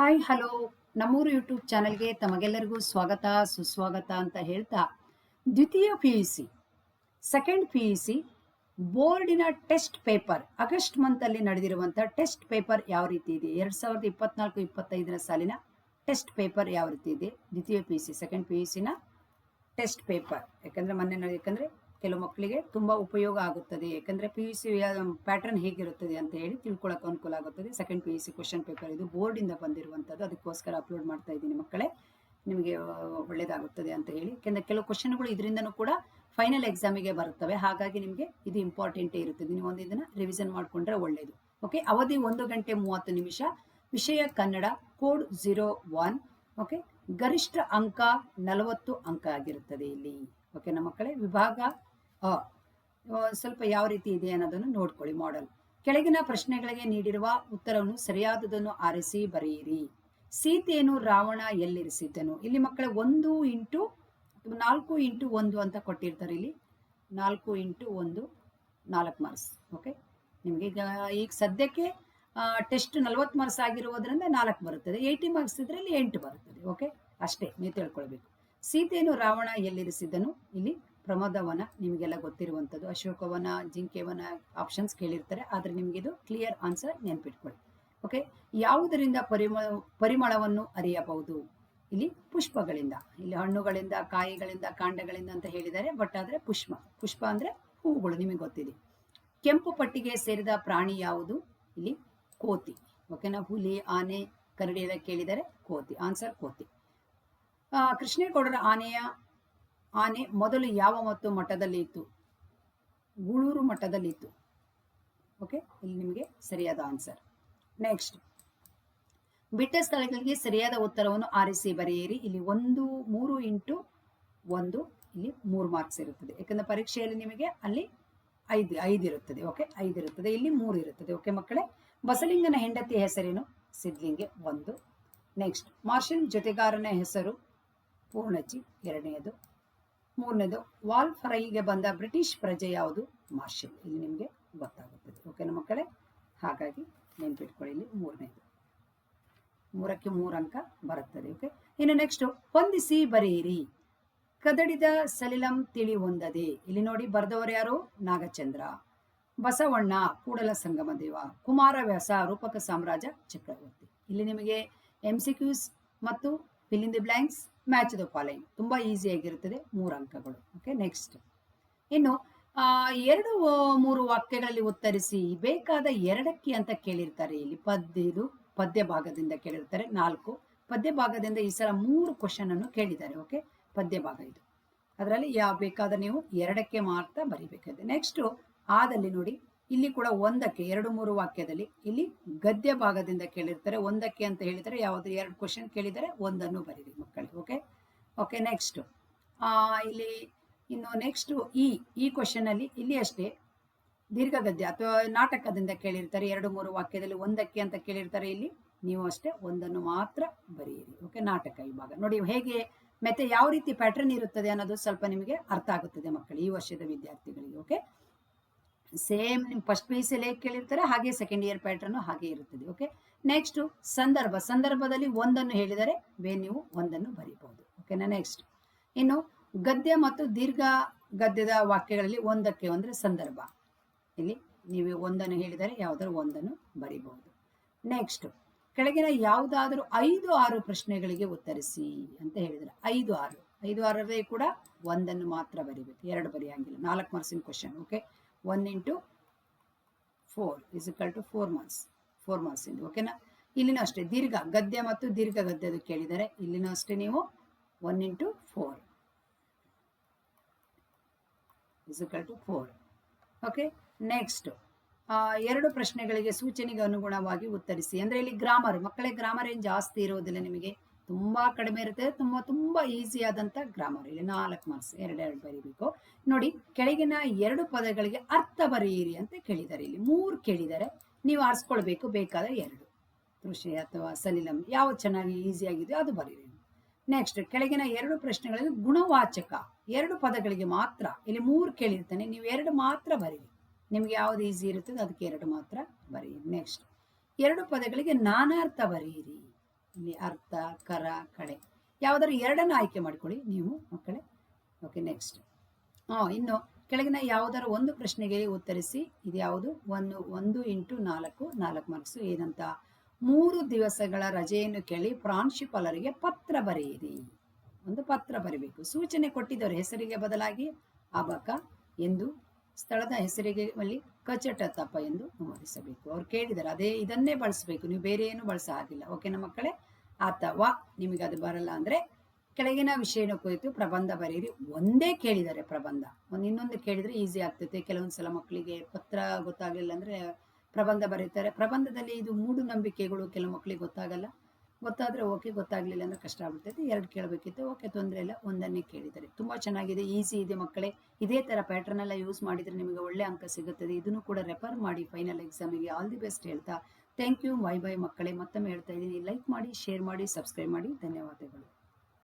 Hi hello ನಮ್ಮೂರು YouTube ಚಾನಲ್ಗೆ ತಮಗೆಲ್ಲರಿಗೂ ಸ್ವಾಗತ, ಸುಸ್ವಾಗತ ಅಂತ ಹೇಳ್ತಾ, ದ್ವಿತೀಯ P U C second P U C ಬೋರ್ಡಿನ ಟೆಸ್ಟ್ ಪೇಪರ್, ಆಗಸ್ಟ್ ಮಂತಲ್ಲಿ ನಡೆದಿರುವಂಥ ಟೆಸ್ಟ್ ಪೇಪರ್ ಯಾವ ರೀತಿ ಇದೆ? ಎರಡು ಸಾವಿರದ ಇಪ್ಪತ್ನಾಲ್ಕು, ಇಪ್ಪತ್ತೈದರ ಸಾಲಿನ ಟೆಸ್ಟ್ ಪೇಪರ್ ಯಾವ ರೀತಿ ಇದೆ? ದ್ವಿತೀಯ P U C second P U ಸಿನ ಟೆಸ್ಟ್ ಪೇಪರ್. ಯಾಕಂದರೆ ಮೊನ್ನೆ ಯಾಕಂದರೆ ಕೆಲವು ಮಕ್ಕಳಿಗೆ ತುಂಬ ಉಪಯೋಗ ಆಗುತ್ತದೆ. ಯಾಕಂದರೆ ಪಿ ಯು ಸಿ ಪ್ಯಾಟರ್ನ್ ಹೇಗಿರುತ್ತದೆ ಅಂತ ಹೇಳಿ ತಿಳ್ಕೊಳ್ಳೋಕೆ ಅನುಕೂಲ ಆಗುತ್ತದೆ. Second P U C question paper ಇದು ಬೋರ್ಡಿಂದ ಬಂದಿರುವಂಥದ್ದು ಅದಕ್ಕೋಸ್ಕರ ಅಪ್ಲೋಡ್ ಮಾಡ್ತಾ ಇದ್ದೀನಿ ಮಕ್ಕಳೇ. ನಿಮಗೆ ಒಳ್ಳೆಯದಾಗುತ್ತದೆ ಅಂತ ಹೇಳಿ. ಯಾಕೆಂದರೆ ಕೆಲವು ಕ್ವಶನ್ಗಳು ಇದರಿಂದನೂ ಕೂಡ ಫೈನಲ್ ಎಕ್ಸಾಮಿಗೆ ಬರುತ್ತವೆ. ಹಾಗಾಗಿ ನಿಮಗೆ ಇದು ಇಂಪಾರ್ಟೆಂಟೇ ಇರುತ್ತದೆ. ನೀವು ಒಂದು ಇದನ್ನು ರಿವಿಷನ್ ಮಾಡಿಕೊಂಡ್ರೆ ಒಳ್ಳೆಯದು ಓಕೆ ಅವಧಿ ಒಂದು ಗಂಟೆ ಮೂವತ್ತು ನಿಮಿಷ. ವಿಷಯ Kannada code zero one okay ಗರಿಷ್ಠ ಅಂಕ ನಲವತ್ತು ಅಂಕ ಆಗಿರುತ್ತದೆ ಇಲ್ಲಿ. ಓಕೆ ನಮ್ಮ ಮಕ್ಕಳೇ, ವಿಭಾಗ ಸ್ವಲ್ಪ ಯಾವ ರೀತಿ ಇದೆ ಅನ್ನೋದನ್ನು ನೋಡ್ಕೊಳ್ಳಿ ಮಾಡೆಲ್ ಕೆಳಗಿನ ಪ್ರಶ್ನೆಗಳಿಗೆ ನೀಡಿರುವ ಉತ್ತರವನ್ನು ಸರಿಯಾದದನ್ನು ಆರಿಸಿ ಬರೆಯಿರಿ. ಸೀತೆಯನ್ನು ರಾವಣ ಎಲ್ಲಿರಿಸಿದ್ದನು? ಇಲ್ಲಿ ಮಕ್ಕಳ ಒಂದು ಇಂಟು ನಾಲ್ಕು ಇಂಟು ಒಂದು ಅಂತ ಕೊಟ್ಟಿರ್ತಾರೆ ಇಲ್ಲಿ. ನಾಲ್ಕು ಇಂಟು ಒಂದು, ನಾಲ್ಕು ಮಾರ್ಕ್ಸ್ ಓಕೆ ನಿಮಗೆ ಈಗ ಈಗ ಸದ್ಯಕ್ಕೆ ಟೆಸ್ಟ್ ನಲ್ವತ್ತು ಮಾರ್ಕ್ಸ್ ಆಗಿರುವುದರಿಂದ ನಾಲ್ಕು ಬರುತ್ತದೆ. ಏಯ್ಟಿ ಮಾರ್ಕ್ಸ್ ಇದರಲ್ಲಿ ಎಂಟು ಬರುತ್ತದೆ. ಓಕೆ ಅಷ್ಟೇ, ನೀವು ತಿಳ್ಕೊಳ್ಬೇಕು. ಸೀತೆಯನ್ನು ರಾವಣ ಎಲ್ಲಿರಿಸಿದ್ದನು? ಇಲ್ಲಿ ಪ್ರಮೋದವನ, ನಿಮಗೆಲ್ಲ ಗೊತ್ತಿರುವಂಥದ್ದು. ಅಶೋಕವನ, ಜಿಂಕೆವನ ಆಪ್ಷನ್ಸ್ ಕೇಳಿರ್ತಾರೆ. ಆದರೆ ನಿಮಗಿದು ಕ್ಲಿಯರ್ ಆನ್ಸರ್ ನೆನಪಿಟ್ಕೊಳ್ಳಿ. ಓಕೆ ಯಾವುದರಿಂದ ಪರಿಮಳ ಪರಿಮಳವನ್ನು ಅರಿಯಬಹುದು? ಇಲ್ಲಿ ಪುಷ್ಪಗಳಿಂದ. ಇಲ್ಲಿ ಹಣ್ಣುಗಳಿಂದ, ಕಾಯಿಗಳಿಂದ, ಕಾಂಡಗಳಿಂದ ಅಂತ ಹೇಳಿದ್ದಾರೆ. ಬಟ್ ಆದರೆ ಪುಷ್ಪ. ಪುಷ್ಪ ಅಂದರೆ ಹೂವುಗಳು, ನಿಮಗೆ ಗೊತ್ತಿದೆ. ಕೆಂಪು ಪಟ್ಟಿಗೆ ಸೇರಿದ ಪ್ರಾಣಿ ಯಾವುದು? ಇಲ್ಲಿ ಕೋತಿ. ಓಕೆನಾ ಹುಲಿ, ಆನೆ, ಕರಡಿ ಎಲ್ಲ ಕೇಳಿದರೆ ಕೋತಿ. ಆನ್ಸರ್ ಕೋತಿ. ಕೃಷ್ಣೇಗೌಡರ ಆನೆಯ ಆನೆ ಮೊದಲು ಯಾವ ಮತ್ತು ಮಠದಲ್ಲಿ ಇತ್ತು? ಗುಳೂರು ಮಠದಲ್ಲಿ ಇತ್ತು. ಓಕೆ ಇಲ್ಲಿ ನಿಮಗೆ ಸರಿಯಾದ ಆನ್ಸರ್ ನೆಕ್ಸ್ಟ್ ಬಿಟ್ಟ ಸ್ಥಳಗಳಿಗೆ ಸರಿಯಾದ ಉತ್ತರವನ್ನು ಆರಿಸಿ ಬರೆಯಿರಿ. ಇಲ್ಲಿ ಒಂದು, ಮೂರು ಇಂಟು ಒಂದು, ಇಲ್ಲಿ ಮೂರು ಮಾರ್ಕ್ಸ್ ಇರುತ್ತದೆ. ಯಾಕಂದ್ರೆ ಪರೀಕ್ಷೆಯಲ್ಲಿ ನಿಮಗೆ ಅಲ್ಲಿ ಐದು ಐದು ಇರುತ್ತದೆ. ಓಕೆ ಐದು ಇರುತ್ತದೆ. ಇಲ್ಲಿ ಮೂರು ಇರುತ್ತದೆ. ಓಕೆ ಮಕ್ಕಳೇ? ಬಸಲಿಂಗನ ಹೆಂಡತಿ ಹೆಸರೇನು? ಸಿದ್ಲಿಂಗೆ. ಒಂದು. ನೆಕ್ಸ್ಟ್ ಮಾರ್ಷಲ್ ಜೊತೆಗಾರನ ಹೆಸರು? ಪೂರ್ಣಜಿ ಎರಡನೆಯದು ಮೂರನೇದು ವಾಲ್ ಫ್ರೈಗೆ ಬಂದ ಬ್ರಿಟಿಷ್ ಪ್ರಜೆ ಯಾವುದು? ಮಾರ್ಷಲ್, ಇಲ್ಲಿ ನಿಮಗೆ ಗೊತ್ತಾಗುತ್ತದೆ. ಓಕೆನಾ ಮಕ್ಕಳೇ, ಹಾಗಾಗಿ ನೆನ್ಪಿಟ್ಕೊಳ್ಳಿ ಇಲ್ಲಿ ಮೂರನೇದು. ಮೂರಕ್ಕೆ ಮೂರು ಅಂಕ ಬರುತ್ತದೆ ಓಕೆ ಇನ್ನು ನೆಕ್ಸ್ಟ್ ಹೊಂದಿಸಿ ಬರೆಯಿರಿ. ಕದಡಿದ ಸಲಿಲಂ ತಿಳಿ ಹೊಂದದೆ. ಇಲ್ಲಿ ನೋಡಿ, ಬರೆದವರು ಯಾರು? ನಾಗಚಂದ್ರ. ಬಸವಣ್ಣ, ಕೂಡಲ ಸಂಗಮ ದೇವ. ಕುಮಾರವ್ಯಾಸ, ರೂಪಕ ಸಾಮ್ರಾಜ್ಯ ಚಕ್ರವರ್ತಿ. ಇಲ್ಲಿ ನಿಮಗೆ ಎಂ ಸಿ ಕ್ಯೂಸ್ ಮತ್ತು fill in the blanks match the following ತುಂಬ ಈಸಿಯಾಗಿರುತ್ತದೆ ಮೂರು ಅಂಕಗಳು. ಓಕೆ ನೆಕ್ಸ್ಟ್ ಇನ್ನು ಎರಡು ಮೂರು ವಾಕ್ಯಗಳಲ್ಲಿ ಉತ್ತರಿಸಿ, ಬೇಕಾದ ಎರಡಕ್ಕೆ ಅಂತ ಕೇಳಿರ್ತಾರೆ ಇಲ್ಲಿ. ಪದ್ಯ ಇದು, ಪದ್ಯ ಭಾಗದಿಂದ ಕೇಳಿರ್ತಾರೆ. ನಾಲ್ಕು. ಪದ್ಯ ಭಾಗದಿಂದ ಈ ಸಲ ಮೂರು ಕ್ವಶನ್ ಅನ್ನು ಕೇಳಿದ್ದಾರೆ. ಓಕೆ ಪದ್ಯ ಭಾಗ ಇದು. ಅದರಲ್ಲಿ ಯಾವ ಬೇಕಾದ ನೀವು ಎರಡಕ್ಕೆ ಮಾತ್ರ ಬರಿಬೇಕಾಗಿದೆ ನೆಕ್ಸ್ಟ್ ಆದಲ್ಲಿ ನೋಡಿ, ಇಲ್ಲಿ ಕೂಡ ಒಂದಕ್ಕೆ, ಎರಡು, ಮೂರು ವಾಕ್ಯದಲ್ಲಿ ಇಲ್ಲಿ ಗದ್ಯ ಭಾಗದಿಂದ ಕೇಳಿರ್ತಾರೆ. ಒಂದಕ್ಕೆ ಅಂತ ಹೇಳಿದರೆ ಯಾವುದು ಎರಡು ಕ್ವಶನ್ ಕೇಳಿದರೆ ಒಂದನ್ನು ಬರೀರಿ. ಓಕೆ? ಓಕೆ ನೆಕ್ಸ್ಟ್ ಇಲ್ಲಿ ಇನ್ನು ನೆಕ್ಸ್ಟ್ ಈ ಈ ಕ್ವಶನ್ ಅಲ್ಲಿ, ಇಲ್ಲಿ ಅಷ್ಟೇ ದೀರ್ಘ ಗದ್ಯ ಅಥವಾ ನಾಟಕದಿಂದ ಕೇಳಿರ್ತಾರೆ, ಎರಡು ಮೂರು ವಾಕ್ಯದಲ್ಲಿ ಒಂದಕ್ಕೆ ಅಂತ ಕೇಳಿರ್ತಾರೆ ಇಲ್ಲಿ, ನೀವು ಅಷ್ಟೇ ಒಂದನ್ನು ಮಾತ್ರ ಬರೆಯಿರಿ, ಓಕೆ? ನಾಟಕ ಈ ಭಾಗ ನೋಡಿ, ಹೇಗೆ, ಮತ್ತೆ ಯಾವ ರೀತಿ ಪ್ಯಾಟರ್ನ್ ಇರುತ್ತದೆ ಅನ್ನೋದು ಸ್ವಲ್ಪ ನಿಮಗೆ ಅರ್ಥ ಆಗುತ್ತದೆ ಮಕ್ಕಳು, ಈ ವರ್ಷದ ವಿದ್ಯಾರ್ಥಿಗಳಿಗೆ, ಓಕೆ? ಸೇಮ್ ನಿಮ್ಮ ಫಸ್ಟ್ ಪಿ ಹೇಗೆ ಕೇಳಿರ್ತಾರೆ, ಹಾಗೆ ಸೆಕೆಂಡ್ ಇಯರ್ ಪ್ಯಾಟರ್ನ್ ಹಾಗೆ ಇರುತ್ತದೆ, ಓಕೆ? ನೆಕ್ಸ್ಟ್ ಸಂದರ್ಭ. ಸಂದರ್ಭದಲ್ಲಿ ಒಂದನ್ನು ಹೇಳಿದರೆ ಬೇ ನೀವು ಒಂದನ್ನು ಬರೀಬಹುದು. ಓಕೆನಾ ನೆಕ್ಸ್ಟ್ ಇನ್ನು ಗದ್ಯ ಮತ್ತು ದೀರ್ಘ ಗದ್ಯದ ವಾಕ್ಯಗಳಲ್ಲಿ ಒಂದಕ್ಕೆ ಅಂದರೆ ಸಂದರ್ಭ. ಇಲ್ಲಿ ನೀವು ಒಂದನ್ನು ಹೇಳಿದರೆ ಯಾವುದಾದ್ರು ಒಂದನ್ನು ಬರಿಬಹುದು. ನೆಕ್ಸ್ಟ್ ಕೆಳಗಿನ ಯಾವುದಾದರೂ ಐದು, ಆರು ಪ್ರಶ್ನೆಗಳಿಗೆ ಉತ್ತರಿಸಿ ಅಂತ ಹೇಳಿದರೆ ಐದು, ಆರು. ಐದು, ಆರರೇ ಕೂಡ ಒಂದನ್ನು ಮಾತ್ರ ಬರೀಬೇಕು. ಎರಡು ಬರೆಯಂಗಿಲ್ಲ. ನಾಲ್ಕು ಮಾರ್ಕ್ಸಿನ question okay one into four is equal to four marks four marks ಇಂದು ಓಕೆನಾ ಇಲ್ಲಿನೂ ಅಷ್ಟೇ, ದೀರ್ಘ ಗದ್ಯ ಮತ್ತು ದೀರ್ಘ ಗದ್ಯದ ಕೇಳಿದರೆ. ಇಲ್ಲಿನೂ ಅಷ್ಟೇ ನೀವು one into four is equal to four okay next ಎರಡು ಪ್ರಶ್ನೆಗಳಿಗೆ ಸೂಚನೆಗೆ ಅನುಗುಣವಾಗಿ ಉತ್ತರಿಸಿ. ಅಂದರೆ ಇಲ್ಲಿ ಗ್ರಾಮರ್ ಮಕ್ಕಳೇ ಗ್ರಾಮರ್ ಏನು ಜಾಸ್ತಿ ಇರೋದಿಲ್ಲ ನಿಮಗೆ. ತುಂಬ ಕಡಿಮೆ ಇರುತ್ತೆ, ತುಂಬ ತುಂಬ ಈಸಿ ಆದಂಥ ಗ್ರಾಮರ್ ಇಲ್ಲಿ ನಾಲ್ಕು ಮಾರ್ಕ್ಸ್ ಎರಡೆರಡು ಬರೀಬೇಕು. ನೋಡಿ, ಕೆಳಗಿನ ಎರಡು ಪದಗಳಿಗೆ ಅರ್ಥ ಬರೆಯಿರಿ ಅಂತ ಕೇಳಿದ್ದಾರೆ ಇಲ್ಲಿ ಮೂರು ಕೇಳಿದ್ದಾರೆ ನೀವು ಆರಿಸ್ಕೊಳ್ಬೇಕು, ಬೇಕಾದರೆ ಎರಡು. ಕೃಷಿ ಅಥವಾ ಸಲಿಲಂ, ಯಾವ ಚೆನ್ನಾಗಿ ಆಗಿದೆಯೋ ಅದು ಬರೀರಿ. ನೆಕ್ಸ್ಟ್ ಕೆಳಗಿನ ಎರಡು ಪ್ರಶ್ನೆಗಳಲ್ಲಿ ಗುಣವಾಚಕ, ಎರಡು ಪದಗಳಿಗೆ ಮಾತ್ರ, ಇಲ್ಲಿ ಮೂರು ಕೇಳಿರ್ತಾನೆ, ನೀವು ಎರಡು ಮಾತ್ರ ಬರೀರಿ. ನಿಮ್ಗೆ ಯಾವ್ದು ಈಸಿ ಇರುತ್ತದೆ ಅದಕ್ಕೆ ಎರಡು ಮಾತ್ರ ಬರೀರಿ. ನೆಕ್ಸ್ಟ್ ಎರಡು ಪದಗಳಿಗೆ ನಾನಾರ್ಥ ಬರೆಯಿರಿ ಇಲ್ಲಿ ಅರ್ಥ, ಕರ, ಕಡೆ. ಯಾವುದಾದ್ರು ಎರಡನ್ನು ಆಯ್ಕೆ ಮಾಡ್ಕೊಳ್ಳಿ ನೀವು, ಮಕ್ಕಳೇ. ಓಕೆ ನೆಕ್ಸ್ಟ್ ಹಾಂ ಇನ್ನು ಕೆಳಗಿನ ಯಾವುದರ ಒಂದು ಪ್ರಶ್ನೆಗೆ ಉತ್ತರಿಸಿ ಇದು ಯಾವುದು ಒಂದು ಒಂದು ಇಂಟು ನಾಲ್ಕು ನಾಲ್ಕು ಮಾರ್ಕ್ಸು ಏನಂತ. ಮೂರು ದಿವಸಗಳ ರಜೆಯನ್ನು ಕೇಳಿ ಪ್ರಾಂಶುಪಾಲರಿಗೆ ಪತ್ರ ಬರೆಯಿರಿ. ಒಂದು ಪತ್ರ ಬರೀಬೇಕು. ಸೂಚನೆ ಕೊಟ್ಟಿದ್ದವರ ಹೆಸರಿಗೆ ಬದಲಾಗಿ ಅಬಕ ಎಂದು, ಸ್ಥಳದ ಹೆಸರಿಗೆ ಅಲ್ಲಿ ಕಚಟ ತಪ್ಪ ಎಂದು ನಮೂದಿಸಬೇಕು ಅವ್ರು ಕೇಳಿದ್ದಾರೆ ಅದೇ ಇದನ್ನೇ ಬಳಸಬೇಕು. ನೀವು ಬೇರೆ ಏನು ಬಳಸ ಹಾಗಿಲ್ಲ ಓಕೆನಾ ಮಕ್ಕಳೇ ಅಥವಾ ನಿಮಗೆ ಅದು ಬರಲ್ಲ ಅಂದ್ರೆ ಕೆಳಗಿನ ವಿಷಯನ ಕುರಿತು ಪ್ರಬಂಧ ಬರೆಯಿರಿ. ಒಂದೇ ಕೇಳಿದ್ದಾರೆ ಪ್ರಬಂಧ. ಒಂದು ಇನ್ನೊಂದು ಕೇಳಿದ್ರೆ ಈಸಿ ಆಗ್ತೈತೆ ಕೆಲವೊಂದು ಸಲ ಮಕ್ಕಳಿಗೆ ಪತ್ರ ಗೊತ್ತಾಗಲಿಲ್ಲ ಅಂದ್ರೆ ಪ್ರಬಂಧ ಬರೀತಾರೆ. ಪ್ರಬಂಧದಲ್ಲಿ ಇದು ಮೂಢನಂಬಿಕೆಗಳು ಕೆಲವು ಮಕ್ಕಳಿಗೆ ಗೊತ್ತಾಗಲ್ಲ. ಗೊತ್ತಾದರೆ ಓಕೆ, ಗೊತ್ತಾಗ್ಲಿಲ್ಲ ಅಂದ್ರೆ ಕಷ್ಟ ಆಗ್ಬಿಡ್ತೈತೆ ಎರಡು ಕೇಳಬೇಕಿತ್ತು, ಓಕೆ, ತೊಂದರೆ ಇಲ್ಲ, ಒಂದನ್ನೇ ಕೇಳಿದ್ದಾರೆ ತುಂಬಾ ಚೆನ್ನಾಗಿದೆ ಈಸಿ ಇದೆ ಮಕ್ಕಳೇ. ಇದೇ ತರ ಪ್ಯಾಟರ್ನ್ ಎಲ್ಲ ಯೂಸ್ ಮಾಡಿದ್ರೆ ನಿಮಗೆ ಒಳ್ಳೆ ಅಂಕ ಸಿಗುತ್ತದೆ. ಇದನ್ನು ಕೂಡ ರೆಫರ್ ಮಾಡಿ ಫೈನಲ್ ಎಕ್ಸಾಮಿಗೆ ಆಲ್ ದಿ ಬೆಸ್ಟ್ ಹೇಳ್ತಾ. ಥ್ಯಾಂಕ್ ಯು ಬೈ ಬೈ ಮಕ್ಕಳೇ. ಮತ್ತೊಮ್ಮೆ ಹೇಳ್ತಾ ಇದ್ದೀನಿ. ಲೈಕ್ ಮಾಡಿ ಶೇರ್ ಮಾಡಿ ಸಬ್ಸ್ಕ್ರೈಬ್ ಮಾಡಿ. ಧನ್ಯವಾದಗಳು.